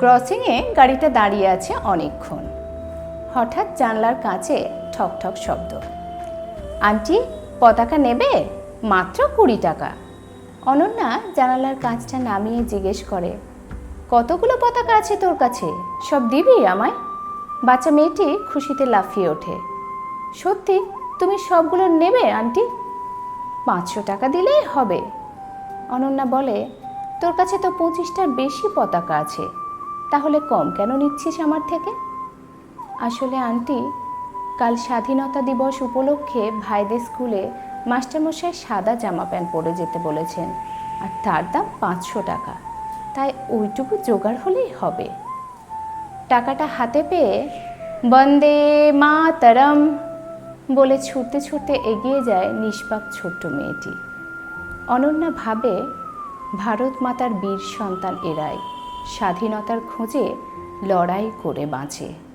ক্রসিংয়ে গাড়িটা দাঁড়িয়ে আছে অনেকক্ষণ। হঠাৎ জানলার কাছে ঠক ঠক শব্দ। আন্টি, পতাকা নেবে? মাত্র কুড়ি টাকা। অনন্যা জানালার কাঁচটা নামিয়ে জিজ্ঞেস করে, কতগুলো পতাকা আছে তোর কাছে? সব দিবি আমায়? বাচ্চা মেয়েটি খুশিতে লাফিয়ে ওঠে, সত্যি, তুমি সবগুলো নেবে, আন্টি? পাঁচশো টাকা দিলেই হবে। অনন্যা বলে, তোর কাছে তো পঁচিশটার বেশি পতাকা আছে। তাহলে কম কেন নিচ্ছিস আমার থেকে? আসলে আন্টি, কাল স্বাধীনতা দিবস উপলক্ষে ভাইদের স্কুলে মাস্টারমশাই সাদা জামা প্যান্ট পরে যেতে বলেছেন, আর তার দাম পাঁচশো টাকা। তাই ওইটুকু জোগাড় হলেই হবে। টাকাটা হাতে পেয়ে বন্দে মাতরম বলে ছুটতে ছুটতে এগিয়ে যায় নিষ্পাপ ছোট্ট মেয়েটি। অনন্যা ভাবে, ভারত মাতার বীর সন্তান এরাই। স্বাধীনতার খোঁজে লড়াই করে বাঁচে।